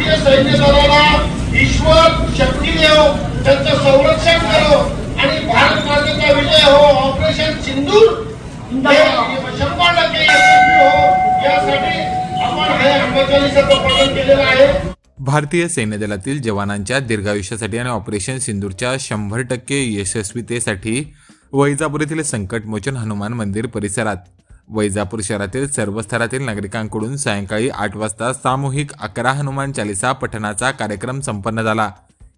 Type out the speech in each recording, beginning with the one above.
भारतीय सैन्य दलाला ईश्वर शक्ती देव त्यांचं संरक्षण करो आणि भारत मातेचा विजय हो. ऑपरेशन सिंधूर शंभर टक्के यशस्वी हो यासाठी आपण हे हनुमाचालीचं पठण केलेलं आहे. भारतीय सैन्य दलातील जवानांच्या दीर्घायुष्यासाठी आणि ऑपरेशन सिंदूरच्या शंभर टक्के यशस्वीतेसाठी वैजापूर येथील संकटमोचन हनुमान मंदिर परिसरात वैजापूर शहरातील सर्व स्तरातील नागरिकांकडून सायंकाळी आठ वाजता सामूहिक अकरा हनुमान चालिसा पठणाचा कार्यक्रम संपन्न झाला.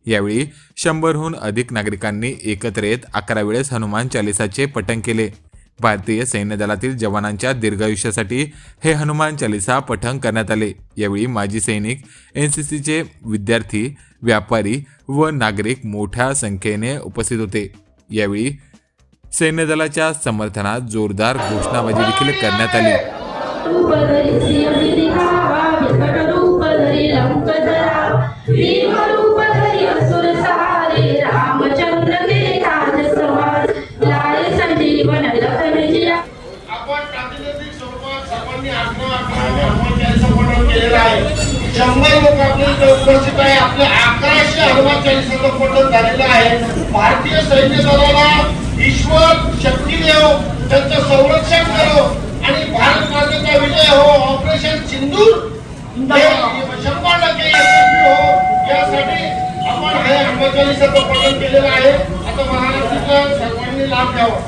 यावेळी शंभरहून अधिक नागरिकांनी एकत्र येत अकरा वेळेस हनुमान चालिसाचे पठण केले. भारतीय सैन्य दलातील जवानांच्या दीर्घायुष्यासाठी हे हनुमान चालिसा पठण करण्यात आले. यावेळी माजी सैनिक एन सी सीचे विद्यार्थी व्यापारी व नागरिक मोठ्या संख्येने उपस्थित होते. यावेळी सैन्य दलाच्या समर्थनात जोरदार घोषणाबाजी देखील करण्यात आली. शंभर लोक आपल्या उपस्थित आहे. आपले अकराशे हनुमान चालीसाचं पठण झालेलं आहे. भारतीय सैन्य दलाला ईश्वर शक्ती देव त्यांचं संरक्षण करो आणि भारत मातेचा विजय हो. ऑपरेशन सिंदूर. शंभर टक्के यशस्वी हो. यासाठी आपण हे चालीसाचं पठण केलेलं आहे. आता महाराष्ट्राचा सर्वांनी लाभ घ्यावा.